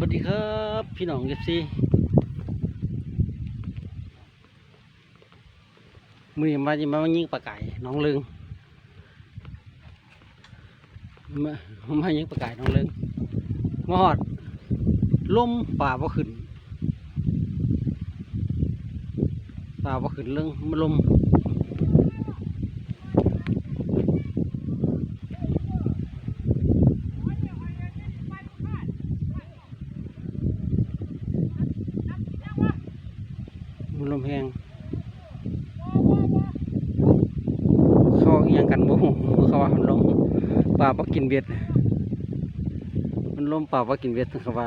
วัสดีครับพี่น้องเอฟซีมือมาจะมายิงปลาไก่น้องลึงมามายิงปลาไก่น้องลึงมาหอดลมป่าบ่ขึ้นป่าบ่ขึ้นเรื่องมันลมมันลมแห้งเขาเอียงกันบ่ฮู้เขาว่ามันลม ป่ากินเบ็ดมันลมป่าบ่ากินเบ็ดเขาว่า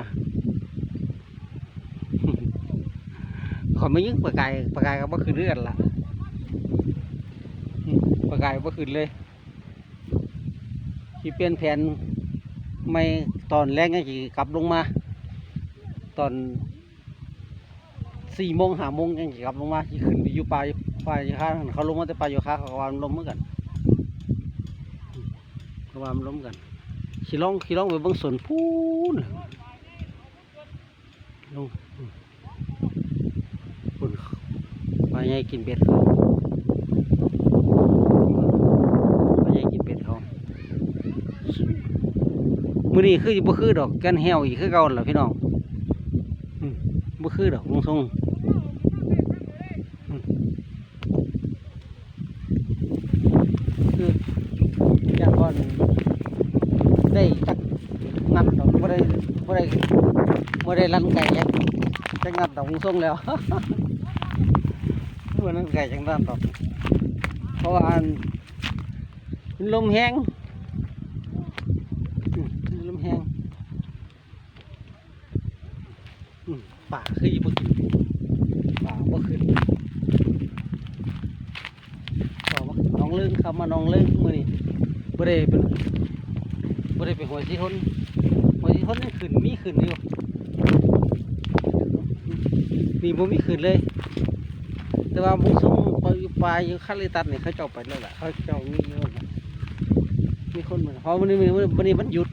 ขอยมายิงปลาไก่ปลาไก่ก็บ่ขึ้นเรือนล่ะปลาไก่บ่ขึ้นเลยที่เปลี่ยนแผนไม่ตอนแรกยังสิกลับลงมา ตอนสี่โมงห้าโมงยังสิกลับลงมาที่ขึ้นไปอยู่ป่ายป่าอยู่ข้างเขาลงมาแต่ป่าอยู่ข้างเขาวามลมเหมือนกันอืม เขาะว่ามันลมเหมือนกันขี่ล่องขี่ล่องไปเบิ่งสวนพูนลงคุณปลาใหญ่กินเบ็ดเขาปลาใหญ่กินเบ็ดเขามือนี้คือบ่คือดอกแกนแห้วอีกคือเก่าหั่นล่ะพี่น้องบ่คือดอกลงทรงอืมคืออยากก่อนได้จักงัดดอกบ่ได้บ่ได้ บ่ได้ลั่นไก่จักจักงัดดอกลงทรงแล้วเมื่อนั้นไก่จังด้านดอกเพราะว่าลมแห้งลมแห้งป่าคือบ่กินป่าบ่ขึ้นน้องเลิงครับมาน้องเลิงมือนี้บ่ได้เป็นบ่ได้ไปหัวสิทนหัวสิทนนี่ขึ้นมีขึ้นอยู่ นี่บ่มีขึ้นเลย แต่ว่าบุ้งส่งไปปลายอยู่คาลิตัดนี่เขาเจ้าไปแล้วแหละเขาเจ้ามีเยอะมีคนเพราะวันนี้วันนี้วันนี้มันหยุด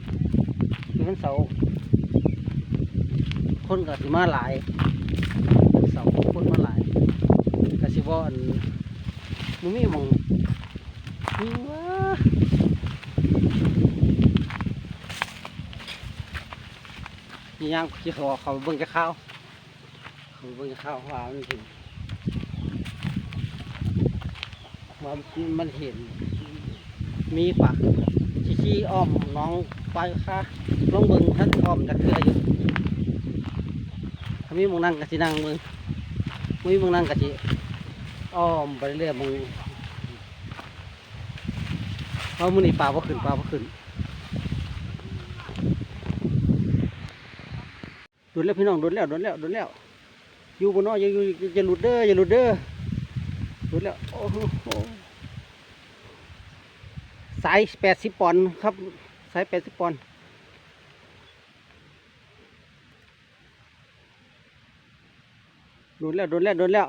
มันเสาคนก็สิมาหลายเสาคนมาหลายก็สิว่าอันมันมีมองนี่วะยี่ย่างที่เขาเขาเบิ่งจะข้าว เขาเบิ่งข้าวว่ามันถึงว่ามันเห็น มีปากชี้ชี้อ้อมน้องไปค่ะลองเบิงท่านอ้อมจากเรืออยู่ถ้ามีมึงนั่งกะสินั่งมึงมีมึงนั่งกะสิอ้อมไปเรื่อยมึงเพราะมือนี่ปลาบ่ขึ้นปลาบ่ขึ้นโดนแล้วพี่น้องโดนแล้วโดนแล้วโดนแล้ว อยู่บนน้อยอย่าอยู่อย่าหลุดเด้ออย่าหลุดเด้อดูแล้วโอ้โหสายแปดสิบปอนด์ครับ สายแปดสิบปอนด์โดนแล้วโดนแล้วโดนแล้ว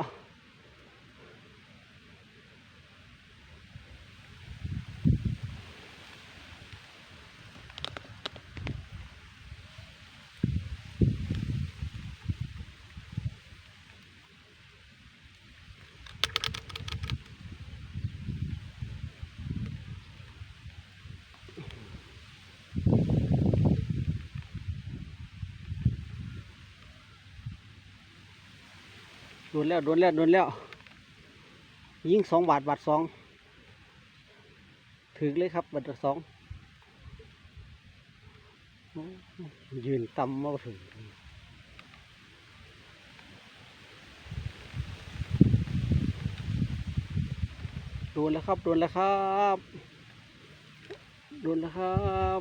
โดนแล้วโดนแล้วโดนแล้ว ยิงสองบาทบาทสองถึงเลยครับบาทสองยืนต่ำมาถึงโดนแล้วครับโดนแล้วครับโดนแล้วครับ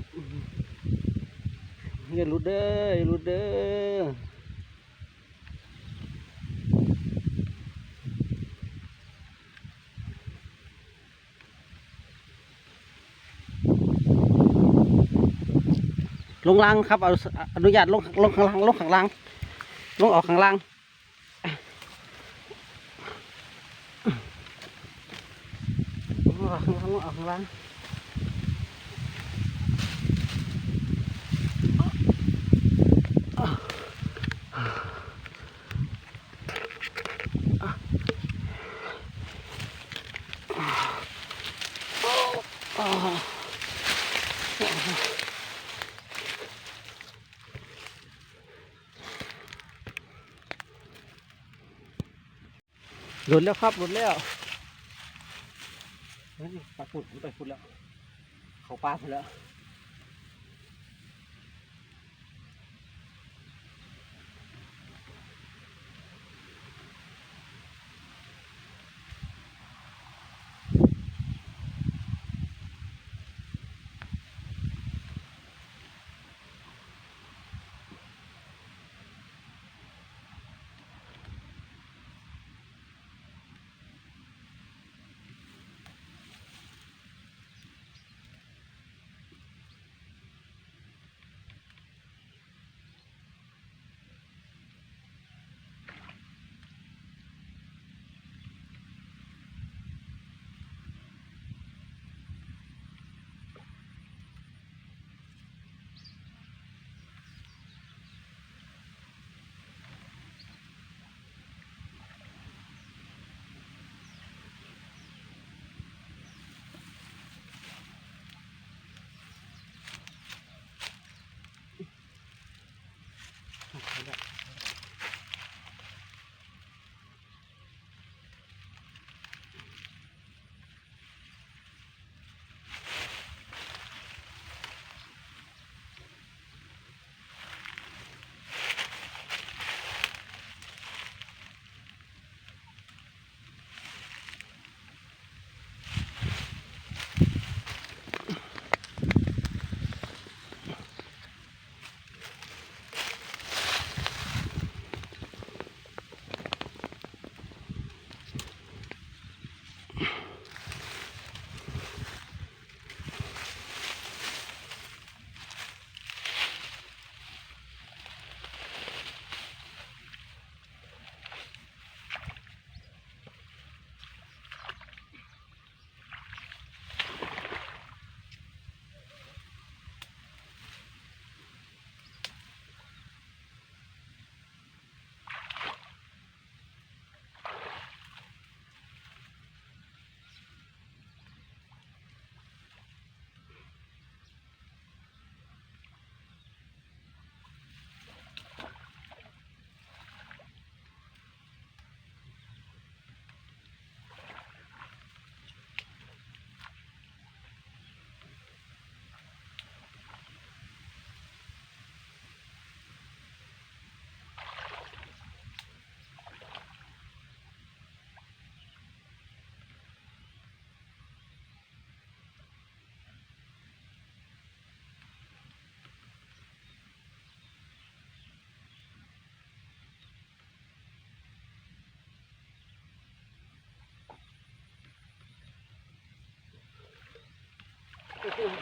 อย่าหลุดเด้ออย่าลุดเด้อ ลงล่างครับเอาอนุญาตลงลงข้างล่างลงข้างล่างลงออกข้างล่างลงออกข้างล่างลงออกข้างล่าง หลุดแล้วครับหลุดแล้วเฮ้ยปลาปุดไปฝุดแล้ว เขาปลาไปแล้ว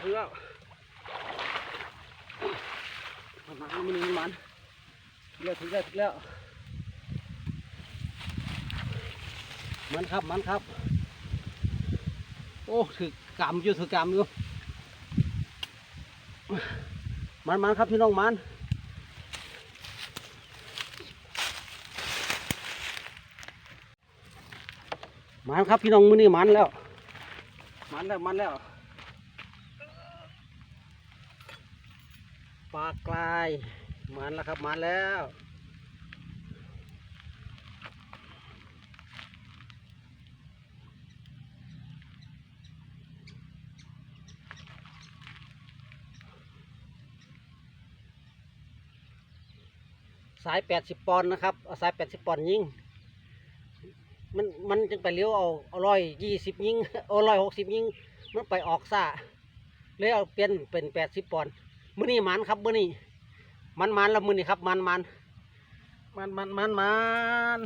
โอ้โหถึงแล้วมันมันมันมันมันถึงแล้วถึงแล้วถึงแล้ว มันครับมันครับ โอ้ถือกำอยู่ถือกำอยู่มันมันครับพี่น้องมันมันครับพี่น้องมือนี่มันแล้ว มันแล้วมันแล้ว ปลากรายมันแล้วครับมันแล้วสายแปดสิบปอนด์นะครับเอาสายแปดสิบปอนด์ยิง มัน มันจึงไปเลี้ยวเอาเอาร้อยยี่สิบยิงเอาร้อยหกสิบยิง มันไปออกซ่าเลยเอาเปลี่ยนเป็นแปดสิบปอนด์ มื้อนี้มันครับมื้อนี้มันมันแล้วมื้อนี้ครับมันมันมันมันมันมัน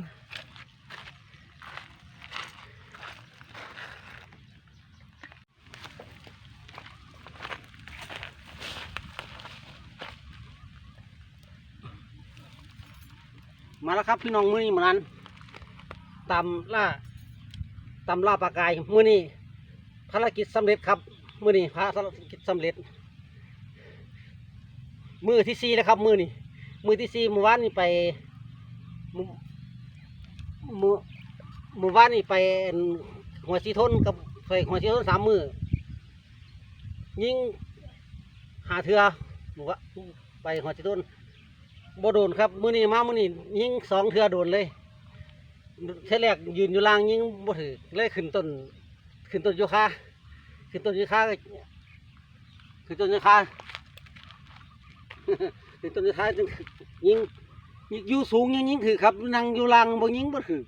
มาแล้วครับพี่น้องมื้อนี้มันตำล่าตำล่าปลากายมื้อนี้ภารกิจสำเร็จครับมื้อนี้ภารกิจสำเร็จ มือที่สี่แล้วครับ มือนี่มือที่สี่มือวานนี่ไปมือมือมื่อวานนี่ไปหัวสีทนกับไปหัวสีทนสามมือยิงหาเถือบอว่าไปหัวสีทนบ่โดนครับ มือนี้มามือนี้ยิงสองเถือโดนเลยเท่แรกยืนอยู่ล่างยิงบ่ถือเลยขึ้นต้นขึ้นต้นโยคะขึ้นต้นโยคะขึ้นต้นโยคะ ขึ้นต้นโยคะจึงยิงยิงอยู่สูงยังยิงถือครับนั่งอยู่ล่างบ่ยิงบ่ถือ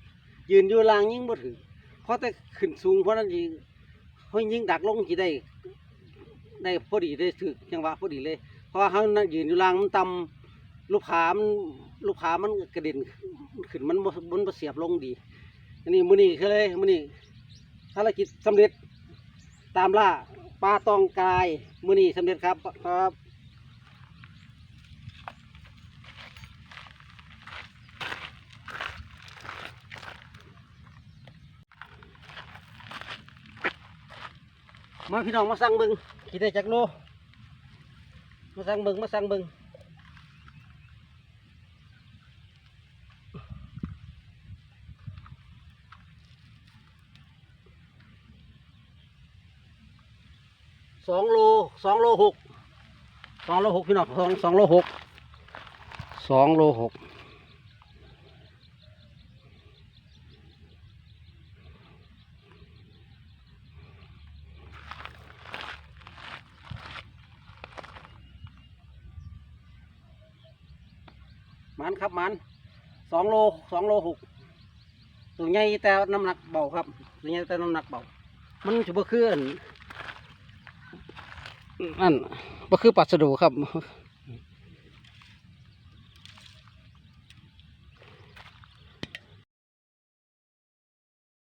ยืนอยู่ล่างยิงบ่ถือเพราะแต่ขึ้นสูงเพราะนั้นยิงเฮายิงดักลงสิได้ ได้พอดีได้ถือจังหวะพอดีเลย เพราะว่าเขานั่งยืนอยู่ล่างมันต่ำลูกขามันลูกขามันกระเด็นขึ้นมันบ่บนบ่เสียบลงดีอันนี้มือนี้คือเลยมือนี้ภารกิจสำเร็จตามล่าปลาตองกายมือนี้สำเร็จครับครับ มาพี่น้องมาสั่งบิงคิดได้จักโลมาสั่งบิงมาสั่งบิงสองโลสองโลหกสองโลหกพี่น้องสองสองโลหกสองโลหก มันครับมันสองโลสองโลหกตัวใหญ่แต่น้ำหนักเบาครับตัวใหญ่แต่น้ำหนักเบามันจะบ่คืออันนั่นบ่คือปัสดุครับ